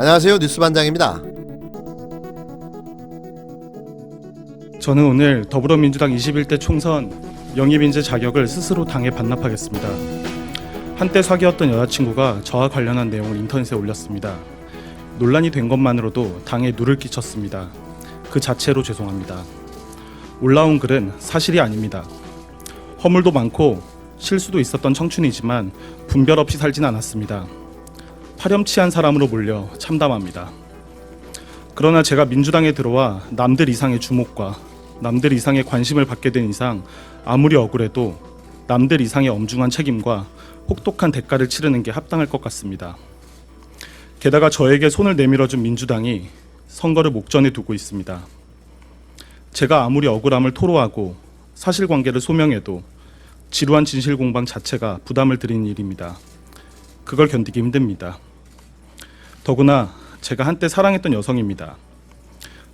안녕하세요 뉴스반장입니다. 저는 오늘 더불어민주당 21대 총선 영입인재 자격을 스스로 당에 반납하겠습니다. 한때 사귀었던 여자친구가 저와 관련한 내용을 인터넷에 올렸습니다. 논란이 된 것만으로도 당에 누를 끼쳤습니다. 그 자체로 죄송합니다. 올라온 글은 사실이 아닙니다. 허물도 많고 실수도 있었던 청춘이지만 분별 없이 살진 않았습니다. 파렴치한 사람으로 몰려 참담합니다. 그러나 제가 민주당에 들어와 남들 이상의 주목과 남들 이상의 관심을 받게 된 이상 아무리 억울해도 남들 이상의 엄중한 책임과 혹독한 대가를 치르는 게 합당할 것 같습니다. 게다가 저에게 손을 내밀어준 민주당이 선거를 목전에 두고 있습니다. 제가 아무리 억울함을 토로하고 사실관계를 소명해도 지루한 진실 공방 자체가 부담을 드리는 일입니다. 그걸 견디기 힘듭니다. 더구나 제가 한때 사랑했던 여성입니다.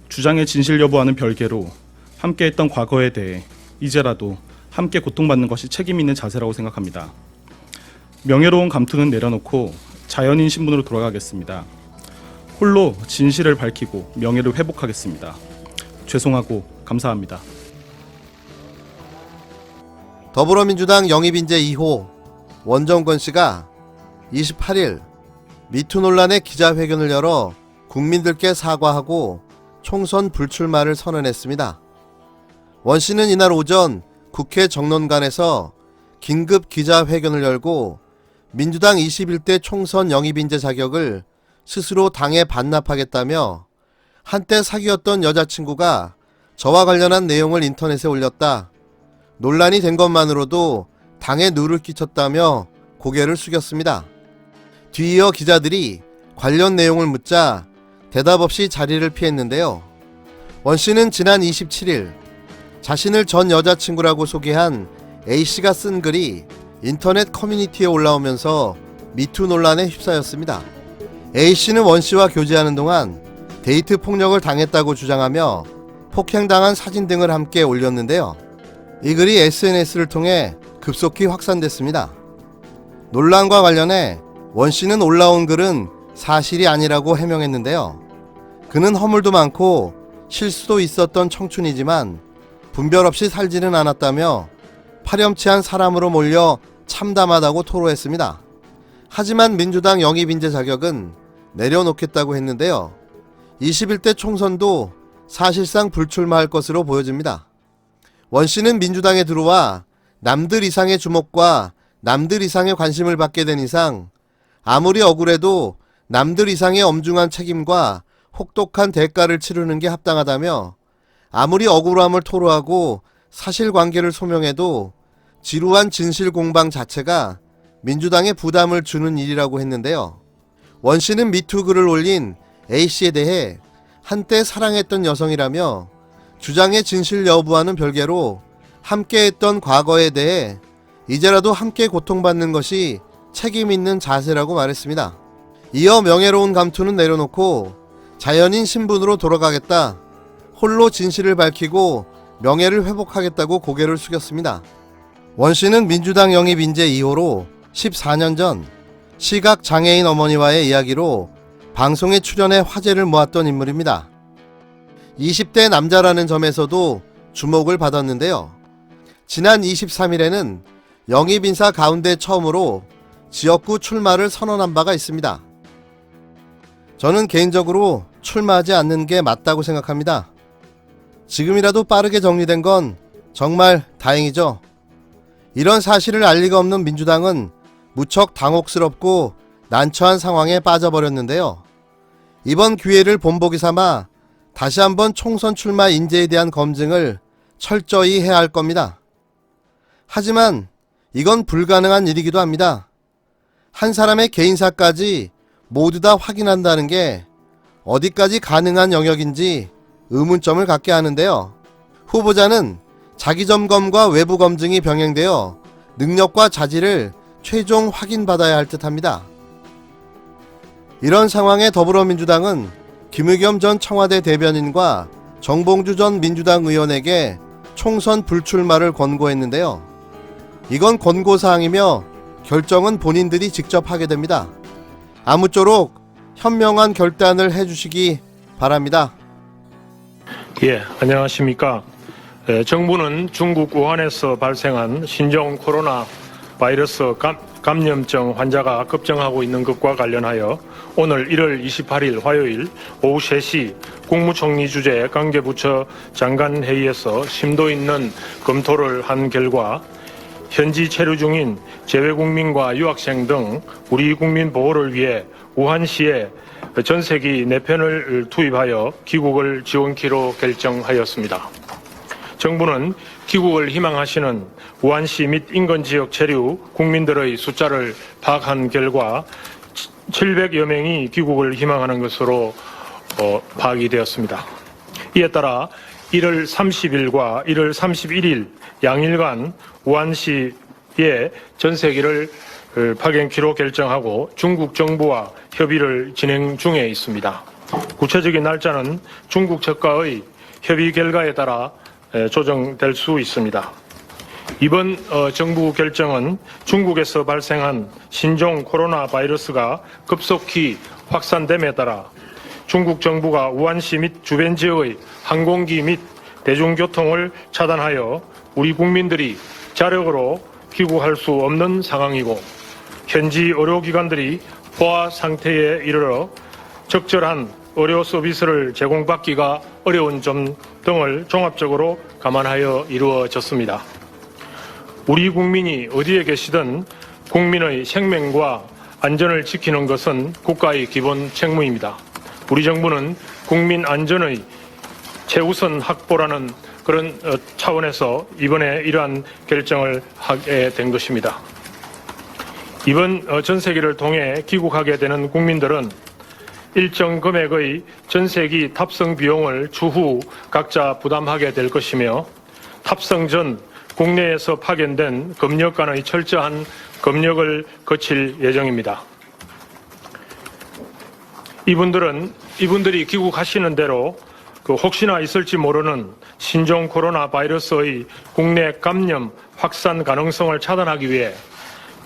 주장의 진실 여부와는 별개로 함께했던 과거에 대해 이제라도 함께 고통받는 것이 책임 있는 자세라고 생각합니다. 명예로운 감투는 내려놓고 자연인 신분으로 돌아가겠습니다. 홀로 진실을 밝히고 명예를 회복하겠습니다. 죄송하고 감사합니다. 더불어민주당 영입인재 2호 원정권 씨가 28일 미투 논란의 기자회견을 열어 국민들께 사과하고 총선 불출마를 선언했습니다. 원 씨는 이날 오전 국회 정론관에서 긴급 기자회견을 열고 민주당 21대 총선 영입인재 자격을 스스로 당에 반납하겠다며 한때 사귀었던 여자친구가 저와 관련한 내용을 인터넷에 올렸다. 논란이 된 것만으로도 당에 누를 끼쳤다며 고개를 숙였습니다. 뒤이어 기자들이 관련 내용을 묻자 대답 없이 자리를 피했는데요. 원 씨는 지난 27일 자신을 전 여자친구라고 소개한 A씨가 쓴 글이 인터넷 커뮤니티에 올라오면서 미투 논란에 휩싸였습니다. A씨는 원 씨와 교제하는 동안 데이트 폭력을 당했다고 주장하며 폭행당한 사진 등을 함께 올렸는데요. 이 글이 SNS를 통해 급속히 확산됐습니다. 논란과 관련해 원 씨는 올라온 글은 사실이 아니라고 해명했는데요. 그는 허물도 많고 실수도 있었던 청춘이지만 분별 없이 살지는 않았다며 파렴치한 사람으로 몰려 참담하다고 토로했습니다. 하지만 민주당 영입 인재 자격은 내려놓겠다고 했는데요. 21대 총선도 사실상 불출마할 것으로 보여집니다. 원 씨는 민주당에 들어와 남들 이상의 주목과 남들 이상의 관심을 받게 된 이상 아무리 억울해도 남들 이상의 엄중한 책임과 혹독한 대가를 치르는 게 합당하다며 아무리 억울함을 토로하고 사실관계를 소명해도 지루한 진실 공방 자체가 민주당에 부담을 주는 일이라고 했는데요. 원 씨는 미투 글을 올린 A씨에 대해 한때 사랑했던 여성이라며 주장의 진실 여부와는 별개로 함께했던 과거에 대해 이제라도 함께 고통받는 것이 책임 있는 자세라고 말했습니다. 이어 명예로운 감투는 내려놓고 자연인 신분으로 돌아가겠다. 홀로 진실을 밝히고 명예를 회복하겠다고 고개를 숙였습니다. 원 씨는 민주당 영입 인재 2호로 14년 전 시각 장애인 어머니와의 이야기로 방송에 출연해 화제를 모았던 인물입니다. 20대 남자라는 점에서도 주목을 받았는데요. 지난 23일에는 영입 인사 가운데 처음으로 지역구 출마를 선언한 바가 있습니다. 저는 개인적으로 출마하지 않는 게 맞다고 생각합니다. 지금이라도 빠르게 정리된 건 정말 다행이죠. 이런 사실을 알 리가 없는 민주당은 무척 당혹스럽고 난처한 상황에 빠져버렸는데요. 이번 기회를 본보기 삼아 다시 한번 총선 출마 인재에 대한 검증을 철저히 해야 할 겁니다. 하지만 이건 불가능한 일이기도 합니다. 한 사람의 개인사까지 모두 다 확인한다는 게 어디까지 가능한 영역인지 의문점을 갖게 하는데요. 후보자는 자기 점검과 외부 검증이 병행되어 능력과 자질을 최종 확인받아야 할 듯 합니다. 이런 상황에 더불어민주당은 김의겸 전 청와대 대변인과 정봉주 전 민주당 의원에게 총선 불출마를 권고했는데요. 이건 권고사항이며 결정은 본인들이 직접 하게 됩니다. 아무쪼록 현명한 결단을 해주시기 바랍니다. 예, 안녕하십니까. 에, 정부는 중국 우한에서 발생한 신종 코로나 바이러스 감, 감염증 환자가 급증하고 있는 것과 관련하여 오늘 1월 28일 화요일 오후 3시 국무총리 주재 관계부처 장관 회의에서 심도 있는 검토를 한 결과 현지 체류 중인 재외국민과 유학생 등 우리 국민 보호를 위해 우한시에 전세기 4편을 투입하여 귀국을 지원키로 결정하였습니다. 정부는 귀국을 희망하시는 우한시 및 인근 지역 체류 국민들의 숫자를 파악한 결과 700여 명이 귀국을 희망하는 것으로 어, 파악이 되었습니다. 이에 따라 1월 30일과 1월 31일 양일간 우한시에 전세기를 어, 파견키로 결정하고 중국 정부와 협의를 진행 중에 있습니다. 구체적인 날짜는 중국 측과의 협의 결과에 따라 에, 조정될 수 있습니다. 이번 어, 정부 결정은 중국에서 발생한 신종 코로나 바이러스가 급속히 확산됨에 따라 중국 정부가 우한시 및 주변 지역의 항공기 및 대중교통을 차단하여 우리 국민들이 자력으로 귀국할 수 없는 상황이고 현지 의료기관들이 포화 상태에 이르러 적절한 의료 서비스를 제공받기가 어려운 점 등을 종합적으로 감안하여 이루어졌습니다. 우리 국민이 어디에 계시든 국민의 생명과 안전을 지키는 것은 국가의 기본 책무입니다. 우리 정부는 국민 안전의 최우선 확보라는 그런 어, 차원에서 이번에 이러한 결정을 하게 된 것입니다. 이번 어, 전세기를 통해 귀국하게 되는 국민들은 일정 금액의 전세기 탑승 비용을 추후 각자 부담하게 될 것이며 탑승 전 국내에서 파견된 검역 간의 철저한 검역을 거칠 예정입니다. 이분들은 이분들이 귀국하시는 대로 그 혹시나 있을지 모르는 신종 코로나 바이러스의 국내 감염 확산 가능성을 차단하기 위해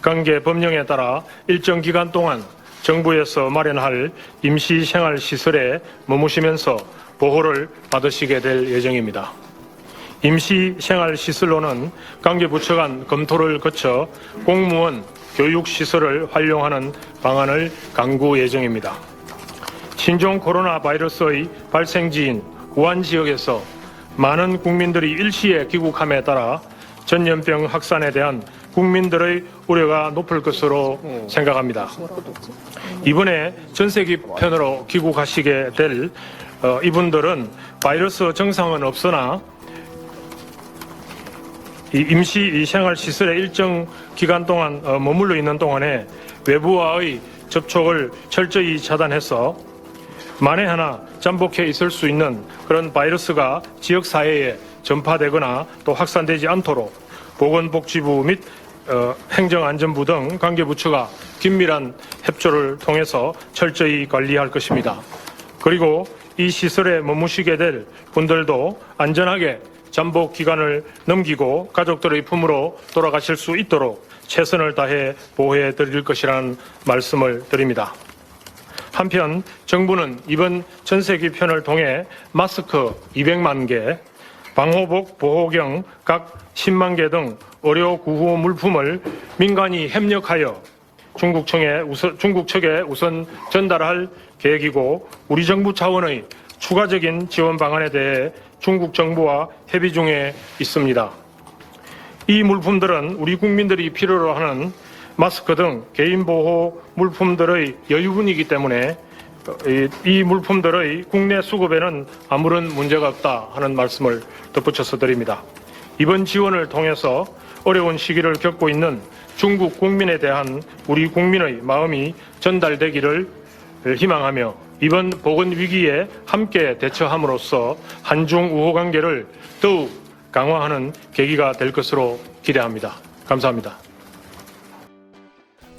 관계 법령에 따라 일정 기간 동안 정부에서 마련할 임시 생활 시설에 머무시면서 보호를 받으시게 될 예정입니다. 임시 생활 시설로는 관계 부처 간 검토를 거쳐 공무원 교육 시설을 활용하는 방안을 강구 예정입니다. 신종 코로나 바이러스의 발생지인 우한 지역에서 많은 국민들이 일시에 귀국함에 따라 전염병 확산에 대한 국민들의 우려가 높을 것으로 생각합니다. 이번에 전세기 편으로 귀국하시게 될 어, 이분들은 바이러스 증상은 없으나 이 임시 이 생활 시설에 일정 기간 동안 어, 머물러 있는 동안에 외부와의 접촉을 철저히 차단해서 만에 하나 잠복해 있을 수 있는 그런 바이러스가 지역 사회에 전파되거나 또 확산되지 않도록 보건복지부 및 어, 행정안전부 등 관계부처가 긴밀한 협조를 통해서 철저히 관리할 것입니다. 그리고 이 시설에 머무시게 될 분들도 안전하게 잠복 기간을 넘기고 가족들의 품으로 돌아가실 수 있도록 최선을 다해 보호해 드릴 것이라는 말씀을 드립니다. 한편 정부는 이번 전세기 편을 통해 마스크 200만 개, 방호복, 보호경 각 10만 개 등 의료 구호 물품을 민간이 협력하여 중국청에 우선, 중국 측에 우선 전달할 계획이고 우리 정부 차원의 추가적인 지원 방안에 대해 중국 정부와 협의 중에 있습니다. 이 물품들은 우리 국민들이 필요로 하는 마스크 등 개인 보호 물품들의 여유분이기 때문에 이, 이 물품들의 국내 수급에는 아무런 문제가 없다 하는 말씀을 덧붙여서 드립니다. 이번 지원을 통해서 어려운 시기를 겪고 있는 중국 국민에 대한 우리 국민의 마음이 전달되기를 희망하며 이번 보건 위기에 함께 대처함으로써 한중 우호 관계를 더욱 강화하는 계기가 될 것으로 기대합니다. 감사합니다.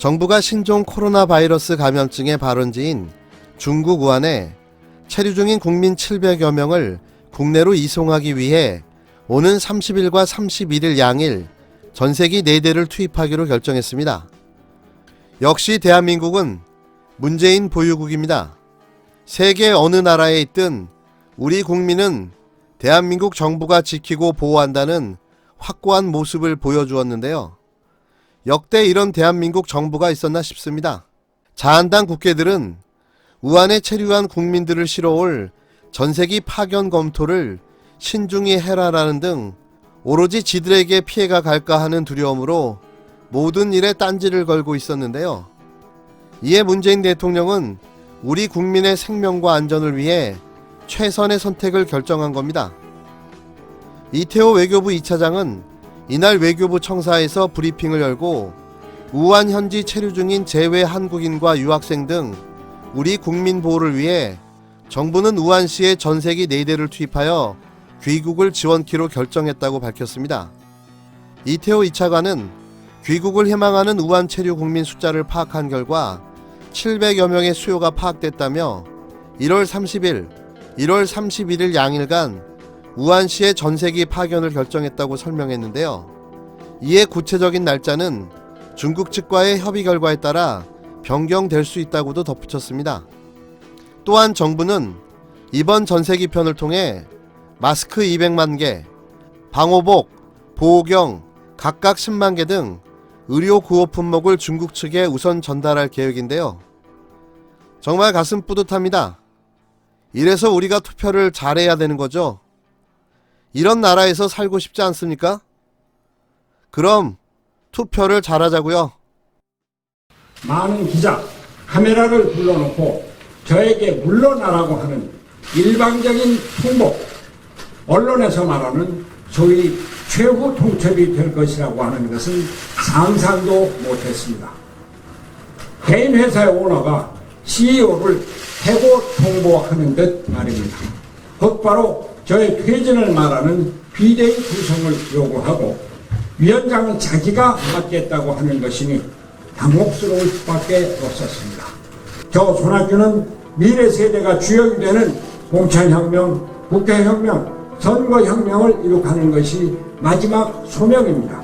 정부가 신종 코로나 바이러스 감염증의 발원지인 중국 우한에 체류 중인 국민 700여 명을 국내로 이송하기 위해 오는 30일과 31일 양일 전세기 4대를 투입하기로 결정했습니다. 역시 대한민국은 문재인 보유국입니다. 세계 어느 나라에 있든 우리 국민은 대한민국 정부가 지키고 보호한다는 확고한 모습을 보여주었는데요. 역대 이런 대한민국 정부가 있었나 싶습니다. 자한당 국회들은 우한에 체류한 국민들을 실어올 전세기 파견 검토를 신중히 해라라는 등 오로지 지들에게 피해가 갈까 하는 두려움으로 모든 일에 딴지를 걸고 있었는데요. 이에 문재인 대통령은 우리 국민의 생명과 안전을 위해 최선의 선택을 결정한 겁니다. 이태호 외교부 2차장은 이날 외교부 청사에서 브리핑을 열고 우한 현지 체류 중인 재외 한국인과 유학생 등 우리 국민 보호를 위해 정부는 우한시에 전세기 4대를 투입하여 귀국을 지원키로 결정했다고 밝혔습니다. 이태호 2차관은 귀국을 희망하는 우한 체류 국민 숫자를 파악한 결과 700여 명의 수요가 파악됐다며 1월 30일, 1월 31일 양일간 우한시에 전세기 파견을 결정했다고 설명했는데요. 이에 구체적인 날짜는 중국 측과의 협의 결과에 따라 변경될 수 있다고도 덧붙였습니다. 또한 정부는 이번 전세기 편을 통해 마스크 200만 개, 방호복, 보호경 각각 10만 개 등 의료 구호 품목을 중국 측에 우선 전달할 계획인데요. 정말 가슴 뿌듯합니다. 이래서 우리가 투표를 잘해야 되는 거죠. 이런 나라에서 살고 싶지 않습니까? 그럼 투표를 잘하자고요. 많은 기자, 카메라를 불러놓고 저에게 물러나라고 하는 일방적인 통보, 언론에서 말하는 소위 최후 통첩이 될 것이라고 하는 것은 상상도 못했습니다. 개인 회사의 오너가 CEO를 해고 통보하는 듯 말입니다. 곧바로 저의 퇴진을 말하는 비대위 구성을 요구하고 위원장은 자기가 맡겠다고 하는 것이니 당혹스러울 수밖에 없었습니다. 저 손학규는 미래 세대가 주역이 되는 공천혁명, 국회혁명, 선거혁명을 이룩하는 것이 마지막 소명입니다.